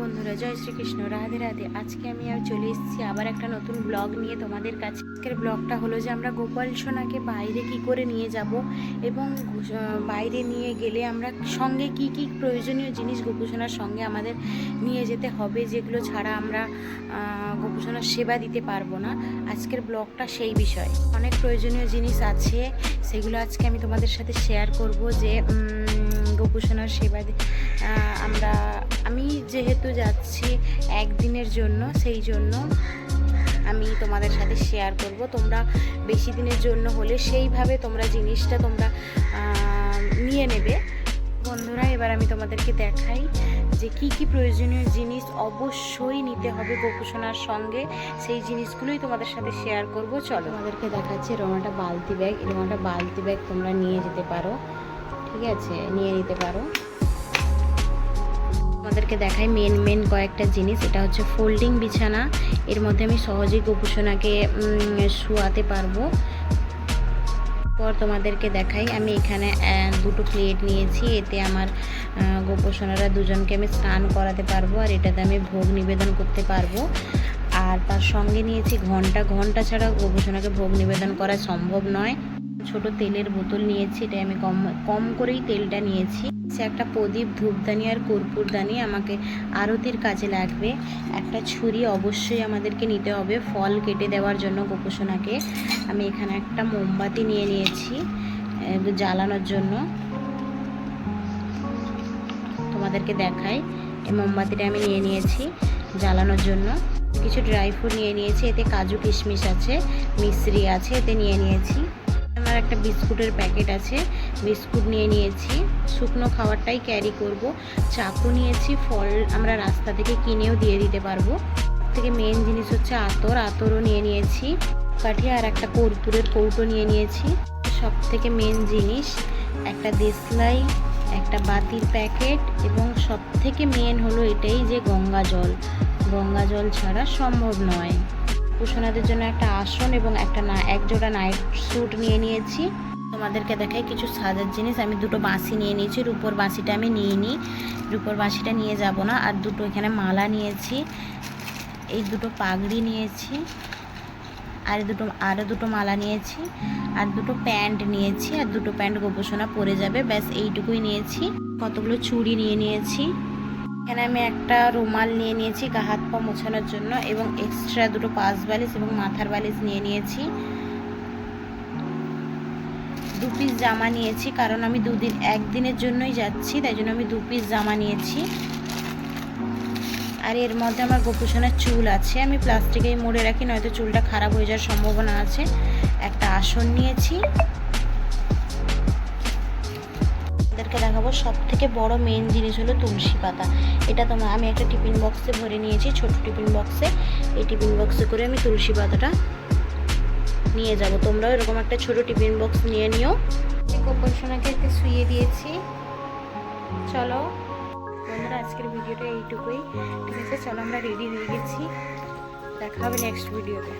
বন্ধুরা, জয় শ্রীকৃষ্ণ। রাধে রাধে। আজকে আমি আর চলে এসেছি আবার একটা নতুন ব্লগ নিয়ে তোমাদের কাছে। আজকের ব্লগটা হলো যে আমরা গোপাল সোনাকে বাইরে কি করে নিয়ে যাব এবং বাইরে নিয়ে গেলে আমরা সঙ্গে কি কি প্রয়োজনীয় জিনিস গোপুসোনার সঙ্গে আমাদের নিয়ে যেতে হবে, যেগুলো ছাড়া আমরা গোপুসোনার সেবা দিতে পারব না। আজকের ব্লগটা সেই বিষয়। অনেক প্রয়োজনীয় জিনিস আছে, সেগুলো আজকে আমি তোমাদের সাথে শেয়ার করব যে গোপুসোনার সেবা আমরা আমি যেহেতু যাচ্ছি একদিনের জন্য, সেই জন্য আমি তোমাদের সাথে শেয়ার করব। তোমরা বেশি দিনের জন্য হলে সেইভাবে তোমরা জিনিসটা তোমরা নিয়ে নেবে। বন্ধুরা, এবার আমি তোমাদেরকে দেখাই যে কি কি প্রয়োজনীয় জিনিস অবশ্যই নিতে হবে গোপুসোনার সঙ্গে। সেই জিনিসগুলোই তোমাদের সাথে শেয়ার করব। চলো। তোমাদেরকে দেখাচ্ছি, এরকম একটা বালতি ব্যাগ এরকম একটা বালতি ব্যাগ তোমরা নিয়ে যেতে পারো। ঠিক আছে, নিয়ে নিতে পারো। দেখাই মেন মেন কয়েকটা জিনিস। এটা হচ্ছে ফোল্ডিং বিছানা। এর মধ্যে আমি সহজেই গোপুসোনাকে শুয়াতে পারব। পর তোমাদেরকে দেখাই, আমি এখানে দুটো প্লেট নিয়েছি। এতে আমার গোপোষণারা দুজনকে আমি স্নান করাতে পারব আর এটাতে আমি ভোগ নিবেদন করতে পারব। আর তার সঙ্গে নিয়েছি ঘণ্টা। ঘণ্টা ছাড়া গোপোষণাকে ভোগ নিবেদন করা সম্ভব নয়। ছোট তেলের বোতল নিয়েছি এটা আমি কম কম করেই তেলটা নিয়েছি। একটা প্রদীপ, ধূপদানি আর কর্পূরদানি আমাকে আরতির কাজে লাগবে। একটা ছুরি অবশ্যই আমাদেরকে নিতে হবে, ফল কেটে দেওয়ার জন্য গোপোষণাকে আমি এখানে একটা মোমবাতি নিয়ে নিয়েছি জ্বালানোর জন্য। তোমাদেরকে দেখাই, এই মোমবাতিটা আমি নিয়ে নিয়েছি জ্বালানোর জন্য। কিছু ড্রাই ফ্রুট নিয়ে নিয়েছি, এতে কাজু কিশমিশ আছে মিশ্রি আছে, এতে নিয়ে নিয়েছি। আমার একটা বিস্কুটের প্যাকেট আছে। বিস্কুট নিয়ে নিয়েছি। শুকনো খাবারটাই ক্যারি করব। চাকু নিয়েছি, ফল আমরা রাস্তা থেকে কিনেও দিয়ে দিতে পারব। থেকে মেন জিনিস হচ্ছে আতর। আতরও নিয়ে নিয়েছি। কাঠি আর একটা কর্পূরের কৌটো নিয়ে নিয়েছি। সব থেকে মেন জিনিস, একটা দেশলাই, একটা বাতির প্যাকেট এবং সব থেকে মেন হলো এটাই যে গঙ্গা জল। গঙ্গা জল ছাড়া সম্ভব নয়। কুশনাদের জন্য একটা আসন এবং একটা না এক জোড়া নাইট স্যুট নিয়ে নিয়েছি। তোমাদেরকে দেখাই কিছু সাজার জিনিস। আমি দুটো বাঁশি নিয়ে নিয়েছি, রূপোর বাঁশিটা আমি নিয়ে নিই। রূপোর বাঁশিটা নিয়ে যাব না, আর দুটো এখানে মালা নিয়েছি, এই দুটো পাগড়ি নিয়েছি, আর দুটো আরও দুটো মালা নিয়েছি, আর দুটো প্যান্ট নিয়েছি, আর দুটো প্যান্ট গোপোষণা পরে যাবে। ব্যাস, এইটুকুই নিয়েছি। কতগুলো চুড়ি নিয়ে নিয়েছি। এখানে আমি একটা রুমাল নিয়ে নিয়েছি, গা হাত পা মোছানোর জন্য, এবং এক্সট্রা দুটো পাশ বালিশ এবং মাথার বালিশ নিয়ে নিয়েছি। দু পিস জামা নিয়েছি, কারণ আমি দুদিন, একদিনের জন্যই যাচ্ছি, তাই জন্য আমি দু পিস জামা নিয়েছি। আর এর মধ্যে আমার গোপুসোনার চুল আছে, আমি প্লাস্টিকেই মুড়ে রাখি, নয়তো চুলটা খারাপ হয়ে যাওয়ার সম্ভাবনা আছে। একটা আসন নিয়েছি। দেখাবো। সব থেকে বড় মেন জিনিস হলো তুলসী পাতা। এটা তোমার, আমি একটা টিফিন বক্সে ভরে নিয়েছি, ছোট টিফিন বক্সে এই টিফিন বক্সে করে আমি তুলসী পাতাটা নিয়ে যাব। তোমরাও এরকম একটা ছোট টিফিন বক্স নিয়ে নিও। গোপন সোনাকে একটা শুয়ে দিয়েছি। চলো, বন্ধুরা, আজকের ভিডিওটা এইটুকুই। ঠিক আছে, চলো আমরা রেডি হয়ে গেছি। দেখা হবে নেক্সট ভিডিওতে